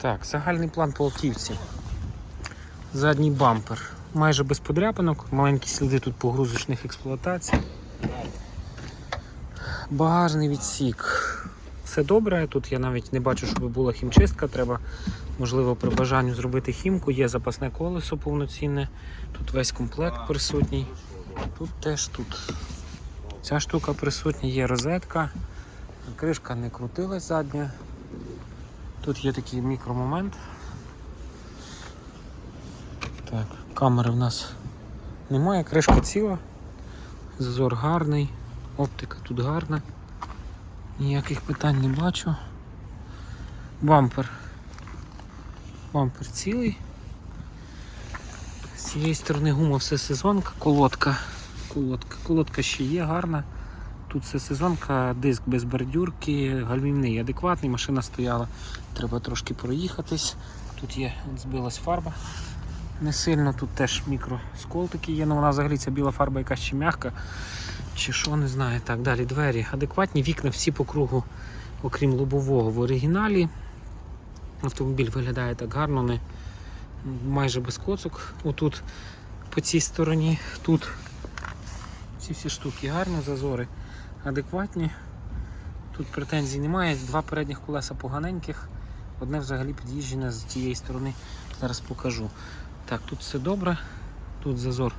Так, загальний план по. Задній бампер. Майже без подряпинок, маленькі сліди тут погрузочних експлуатацій. Багажний відсік. Все добре. Тут я навіть не бачу, щоб була хімчистка. Треба, можливо, при бажанню зробити хімку. Є запасне колесо повноцінне. Тут весь комплект присутній. Тут теж тут. Ця штука присутня, є розетка. Кришка не крутилась задня. Тут є такий мікромомент. Так, камери в нас немає, кришка ціла, зазор гарний, оптика тут гарна. Ніяких питань не бачу. Бампер. Бампер цілий. З цієї сторони гума все сезонка, колодка. Колодка. Колодка ще є гарна. Тут все сезонка, диск без бордюрки, гальмівний адекватний, машина стояла. Треба трошки проїхатись. Тут є збилась фарба. Не сильно, тут теж мікроскол такий є, але вона взагалі ця біла фарба якась чи м'яка, чи що, не знаю. Так, далі двері адекватні, вікна всі по кругу, окрім лобового в оригіналі. Автомобіль виглядає так гарно, не майже без коцок. Отут по цій стороні, тут ці всі штуки гарні, зазори адекватні. Тут претензій немає. Два передніх колеса поганеньких, одне взагалі під'їжджене з тієї сторони. Зараз покажу. Так, тут все добре. Тут зазор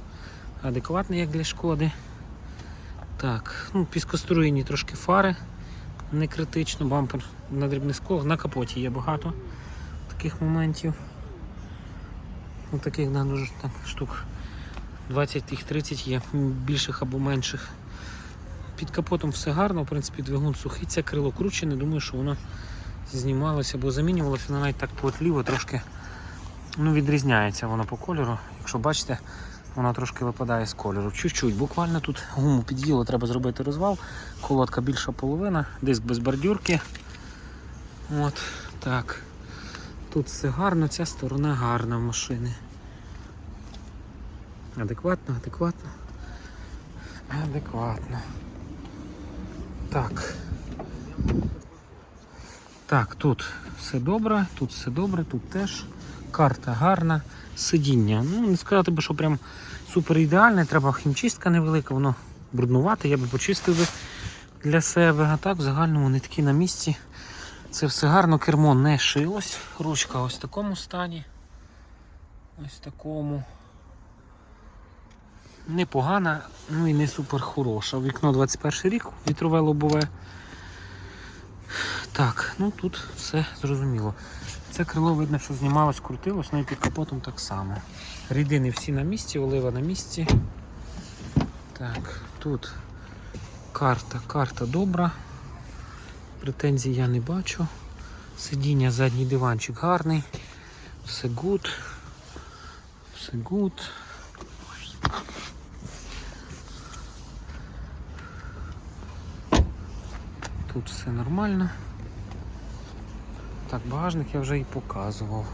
адекватний, як для шкоди. Так, ну, піскоструєні трошки фари, не критично, бампер на дрібний скол, на капоті є багато таких моментів. Ну, таких да, дуже так, штук 20 їх 30 є, більших або менших. Під капотом все гарно, в принципі, двигун сухий, це крило кручене, думаю, що воно знімалося або замінювалося, воно навіть так потліво трошки ну, відрізняється воно по кольору. Якщо бачите, воно трошки випадає з кольору. Чуть-чуть, буквально тут гуму під'їло, треба зробити розвал. Колодка більша половина, диск без бордюрки. От, так. Тут все гарно, ця сторона гарна в машини. Адекватно, адекватно. Адекватно. Так. Так, тут все добре, тут все добре, тут теж. Карта гарна, сидіння. Ну, не сказати би, що прям супер ідеальне, треба хімчистка невелика, воно бруднувате, я би почистив для себе. А так в загальному вони такі на місці. Це все гарно, кермо не шилось. Ручка ось в такому стані. Ось такому. Непогана, ну і не супер хороша. Вікно 21 рік, вітрове лобове. Так, ну тут все зрозуміло. Це крило видно, що знімалось, крутилось, ну і під капотом так само. Рідини всі на місці, олива на місці. Так, тут карта, карта добра. Претензій я не бачу. Сидіння, задній диванчик гарний. Все гуд. Все гуд. Тут все нормально. Так, багажник я вже і показував.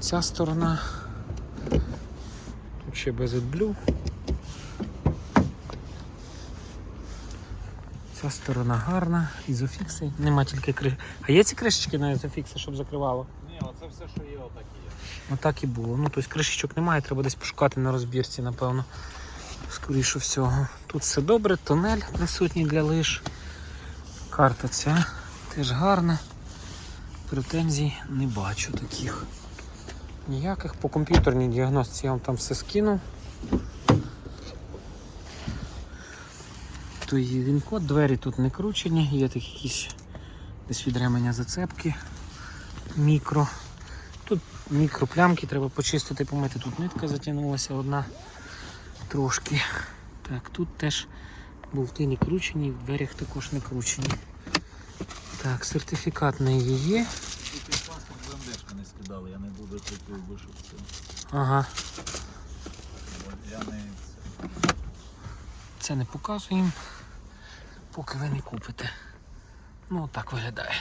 Ця сторона. Тут ще без AdBlue. Ця сторона гарна, ізофікси. Нема тільки криш. А є ці кришечки на ізофікси, щоб закривало? Ні, оце все, що є, отак і є. Отак і було. Ну, тобто кришечок немає, треба десь пошукати на розбірці, напевно. Скоріше всього. Тут все добре, тунель присутній для лиш. Карта ця теж гарна. Претензій не бачу таких. Ніяких. По комп'ютерній діагностиці я вам там все скину. То він код, двері тут не кручені, є такі якісь десь від ременя зацепки. Мікро. Тут мікроплямки треба почистити, помити. Тут нитка затягнулася одна трошки. Так, тут теж болти не кручені, в дверях також не кручені. Так, сертифікат на її є. Паспорт БМДшка не скидали, я не буду хотів би, щоб це. Я не це не показуємо, поки ви не купите. Ну, так виглядає.